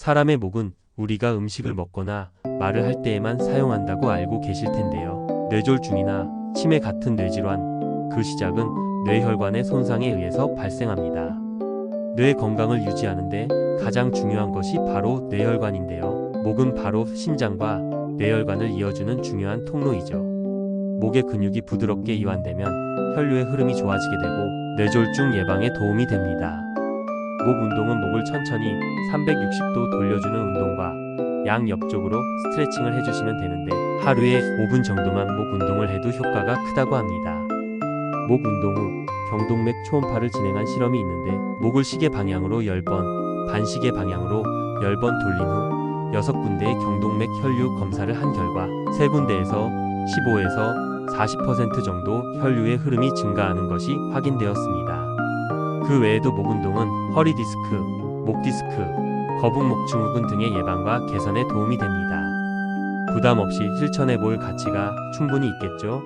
사람의 목은 우리가 음식을 먹거나 말을 할 때에만 사용한다고 알고 계실 텐데요. 뇌졸중이나 치매 같은 뇌질환, 그 시작은 뇌혈관의 손상에 의해서 발생합니다. 뇌 건강을 유지하는데 가장 중요한 것이 바로 뇌혈관인데요. 목은 바로 심장과 뇌혈관을 이어주는 중요한 통로이죠. 목의 근육이 부드럽게 이완되면 혈류의 흐름이 좋아지게 되고 뇌졸중 예방에 도움이 됩니다. 목 운동은 목을 천천히 360도 돌려주는 운동과 양 옆쪽으로 스트레칭을 해주시면 되는데 하루에 5분 정도만 목 운동을 해도 효과가 크다고 합니다. 목 운동 후 경동맥 초음파를 진행한 실험이 있는데 목을 시계 방향으로 10번, 반시계 방향으로 10번 돌린 후 6군데의 경동맥 혈류 검사를 한 결과 3군데에서 15에서 40% 정도 혈류의 흐름이 증가하는 것이 확인되었습니다. 그 외에도 목 운동은 허리 디스크, 목 디스크, 거북목 증후군 등의 예방과 개선에 도움이 됩니다. 부담 없이 실천해 볼 가치가 충분히 있겠죠?